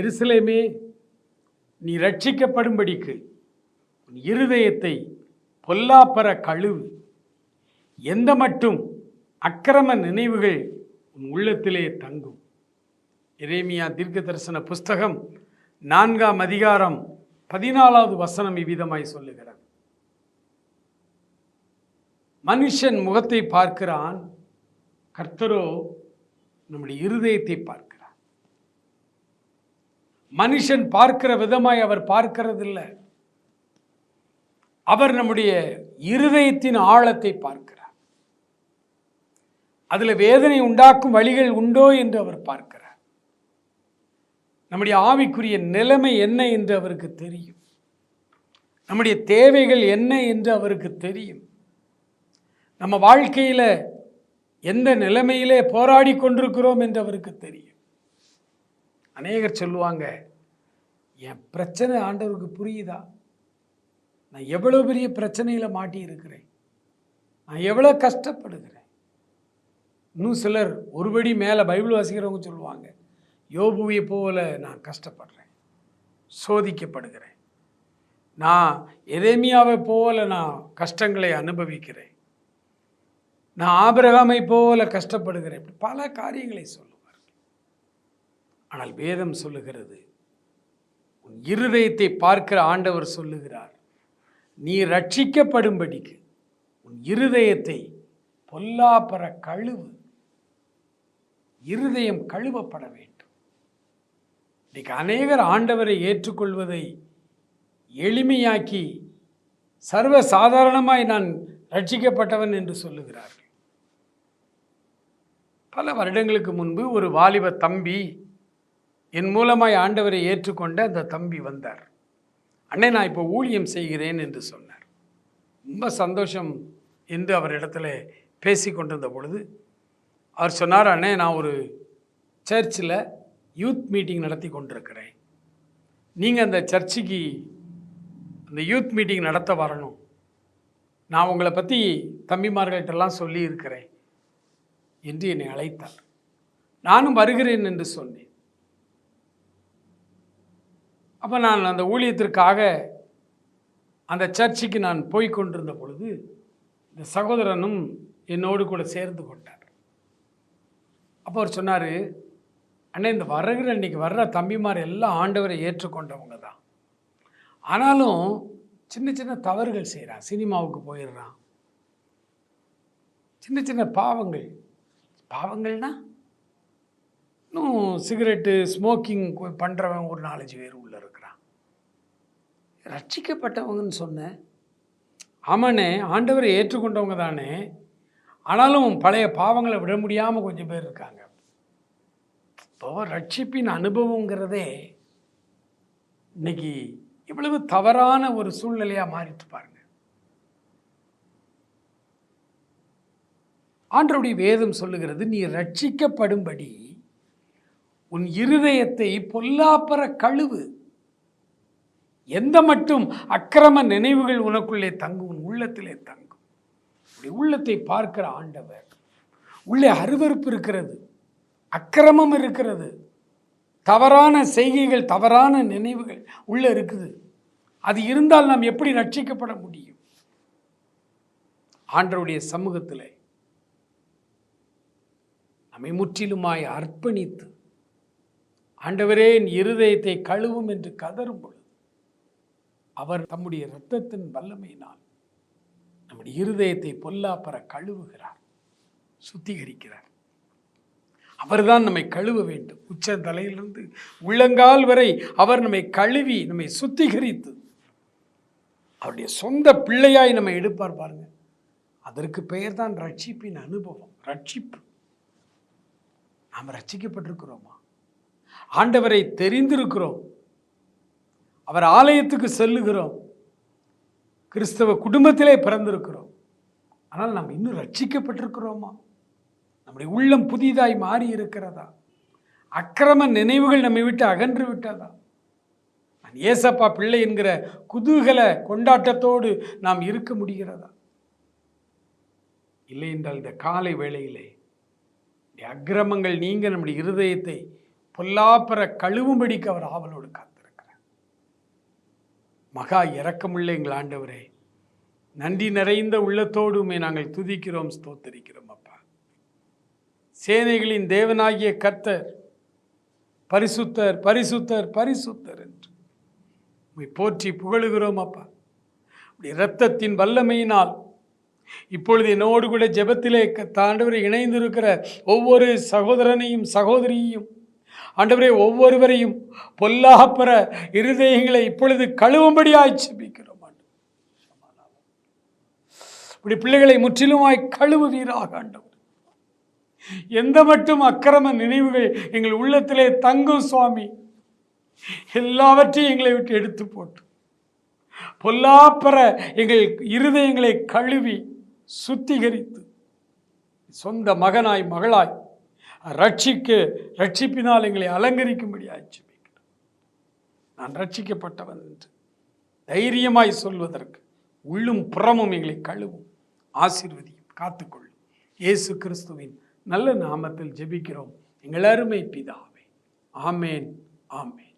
எருசலேமே நீ ரட்சிக்கப்படும்படிக்கு உன் இருதயத்தை பொல்லாப்பர கழுவு. எந்த மட்டும் அக்கிரம நினைவுகள் உன் உள்ளத்திலே தங்கும். இரேமியா தீர்க்க தரிசன புஸ்தகம் நான்காம் அதிகாரம் பதினாலாவது வசனம் இவ்விதமாய் சொல்லுகிறது. மனுஷன் முகத்தை பார்க்கிறான் கர்த்தரோ நம்முடைய இருதயத்தை பார்க்க மனுஷன் பார்க்கிற விதமாய் அவர் பார்க்கிறதில்லை. அவர் நம்முடைய இருதயத்தின் ஆழத்தை பார்க்கிறார். அதில் வேதனை உண்டாக்கும் வழிகள் உண்டோ என்று அவர் பார்க்கிறார். நம்முடைய ஆவிக்குரிய நிலைமை என்ன என்று அவருக்கு தெரியும். நம்முடைய தேவைகள் என்ன என்று அவருக்கு தெரியும். நம்ம வாழ்க்கையில் எந்த நிலைமையிலே போராடி கொண்டிருக்கிறோம் என்று அவருக்கு தெரியும். அநேகர் சொல்லுவாங்க என் பிரச்சனை ஆண்டவருக்கு புரியுதா? நான் எவ்வளோ பெரிய பிரச்சனையில் மாட்டியிருக்கிறேன். நான் எவ்வளோ கஷ்டப்படுகிறேன். இன்னும் சிலர் ஒருபடி மேலே பைபிள் வாசிக்கிறவங்க சொல்லுவாங்க யோபுவை போல நான் கஷ்டப்படுறேன் சோதிக்கப்படுகிறேன். நான் எரேமியாவை போல நான் கஷ்டங்களை அனுபவிக்கிறேன். நான் ஆபிரகாமை போல கஷ்டப்படுகிறேன். பல காரியங்களை சொல்லுவேன் ஆனால் வேதம் சொல்லுகிறது உன் இருதயத்தை பார்க்கிற ஆண்டவர் சொல்லுகிறார் நீ ரட்சிக்கப்படும்படிக்கு உன் இருதயத்தை பொல்லாப்பற கழுவு இருதயம் கழுவப்பட வேண்டும். இன்னைக்கு அநேகர் ஆண்டவரை ஏற்றுக்கொள்வதை எளிமையாக்கி சர்வ சாதாரணமாய் நான் ரட்சிக்கப்பட்டவன் என்று சொல்லுகிறார்கள். பல வருடங்களுக்கு முன்பு ஒரு வாலிப தம்பி என் மூலமாய் ஆண்டவரை ஏற்றுக்கொண்ட அந்த தம்பி வந்தார். அண்ணே நான் இப்போ ஊழியம் செய்கிறேன் என்று சொன்னார். ரொம்ப சந்தோஷம் என்று அவரிடத்துல பேசி கொண்டிருந்த பொழுது அவர் சொன்னார் அண்ணே நான் ஒரு சர்ச்சில் யூத் மீட்டிங் நடத்தி கொண்டிருக்கிறேன். நீங்கள் அந்த சர்ச்சுக்கு அந்த யூத் மீட்டிங் நடத்த வரணும். நான் உங்களை பற்றி தம்பிமார்கள்ட்டெல்லாம் சொல்லி இருக்கிறேன் என்று என்னை அழைத்தார். நானும் வருகிறேன் என்று சொன்னேன். அப்போ நான் அந்த ஊழியத்திற்காக அந்த சர்ச்சுக்கு நான் போய் கொண்டிருந்த பொழுது இந்த சகோதரனும் என்னோடு கூட சேர்ந்து கொண்டார். அப்போ அவர் சொன்னார் அண்ணே இந்த வருகிற இன்றைக்கி வர்ற தம்பிமார் எல்லாம் ஆண்டவரை ஏற்றுக்கொண்டவங்க தான். ஆனாலும் சின்ன சின்ன தவறுகள் செய்கிறான் சினிமாவுக்கு போயிடுறான். சின்ன சின்ன பாவங்கள் பாவங்கள்னா இன்னும் சிகரெட்டு ஸ்மோக்கிங் பண்ணுறவன் ஒரு நாலஞ்சு பேர் உள்ளே இருக்கிறான். ரட்சிக்கப்பட்டவங்கன்னு சொன்னேன். ஆமாண்ணே ஆண்டவரை ஏற்றுக்கொண்டவங்க தானே. ஆனாலும் பழைய பாவங்களை விட முடியாமல் கொஞ்சம் பேர் இருக்காங்க. இப்போ ரட்சிப்பின் அனுபவங்கிறதே இன்னைக்கு இவ்வளவு தவறான ஒரு சூழ்நிலையாக மாறிட்டு பாருங்க. ஆண்டருடைய வேதம் சொல்லுகிறது நீ ரட்சிக்கப்படும்படி உன் இருதயத்தை பொல்லாப்பற கழுவு. எந்த மட்டும் அக்கிரம நினைவுகள் உனக்குள்ளே தங்கும் உன் உள்ளத்திலே தங்கும். உன்னுடைய உள்ளத்தை பார்க்கிற ஆண்டவர் உள்ளே அருவருப்பு இருக்கிறது அக்கிரமம் இருக்கிறது தவறான செய்கைகள் தவறான நினைவுகள் உள்ளே இருக்குது. அது இருந்தால் நாம் எப்படி ரட்சிக்கப்பட முடியும்? ஆண்டருடைய சமூகத்தில் நம்மை முற்றிலுமாய் அர்ப்பணித்து ஆண்டவரே என் இருதயத்தை கழுவும் என்று கதரும் பொழுது அவர் தம்முடைய இரத்தத்தின் வல்லமையினால் நம்முடைய இருதயத்தை பொல்லாப்பற கழுவுகிறார் சுத்திகரிக்கிறார். அவர்தான் நம்மை கழுவ வேண்டும். உச்ச தலையிலிருந்து உள்ளங்கால் வரை அவர் நம்மை கழுவி நம்மை சுத்திகரித்து அவருடைய சொந்த பிள்ளையாய் நம்மை எடுப்பார் பாருங்க. அதற்கு பெயர் தான் ரட்சிப்பின் அனுபவம் ரட்சிப்பு. நாம் ரட்சிக்கப்பட்டிருக்கிறோமா? ஆண்டவரை தெரிந்திருக்கிறோம். அவர் ஆலயத்துக்கு செல்லுகிறோம். கிறிஸ்தவ குடும்பத்திலே பிறந்திருக்கிறோம். ஆனால் நாம் இன்னும் ரட்சிக்கப்பட்டிருக்கிறோமா? நம்முடைய உள்ளம் புதிதாய் மாறி இருக்கிறதா அக்கிரம நினைவுகள் நம்மை விட்டு அகன்று விட்டதா? நான் ஏசப்பா பிள்ளை என்கிற குதூகல கொண்டாட்டத்தோடு நாம் இருக்க முடிகிறதா? இல்லை என்றால் இந்த காலை வேளையிலே அக்கிரமங்கள் நீங்க நம்முடைய இருதயத்தை பொல்லாப்பற கழுவும்படிக்கு அவர் ஆவலோடு காத்திருக்கிறார். மகா இறக்கமுள்ள எங்கள் ஆண்டவரே நன்றி நிறைந்த உள்ளத்தோடுமே நாங்கள் துதிக்கிறோம் ஸ்தோத்தரிக்கிறோம் அப்பா. சேனைகளின் தேவனாகிய கர்த்தர் பரிசுத்தர் பரிசுத்தர் பரிசுத்தர் என்று உம்மை போற்றி புகழுகிறோம் அப்பா. இரத்தத்தின் வல்லமையினால் இப்பொழுது என்னோடு கூட ஜெபத்திலே க- இணைந்திருக்கிற ஒவ்வொரு சகோதரனையும் சகோதரியையும் ஆண்டவரே ஒவ்வொருவரையும் பொல்லாப்பெற இருதயங்களை இப்பொழுது கழுவும்படியாய் செபிக்கிறோம் இப்படி பிள்ளைகளை முற்றிலுமாய் கழுவுவீராக ஆண்டவர். எந்த மட்டும் அக்கிரம நினைவுகள் எங்கள் உள்ளத்திலே தங்கும் சுவாமி எல்லாவற்றையும் எங்களை விட்டு எடுத்து போட்டு பொல்லாப்பெற எங்கள் இருதயங்களை கழுவி சுத்திகரித்து சொந்த மகனாய் மகளாய் ரட்சிக்க ரட்சிப்பினால் எங்களை அலங்கரிக்கும்படி ஆட்சி நான் ரட்சிக்கப்பட்டவன் என்று தைரியமாய் சொல்வதற்கு உள்ளும் புறமும் எங்களை கழுவும் ஆசீர்வதியும் காத்துக்கொள்ளும். இயேசு கிறிஸ்துவின் நல்ல நாமத்தில் ஜெபிக்கிறோம். எங்கள் அருமை பிதாவே. ஆமேன் ஆமேன்.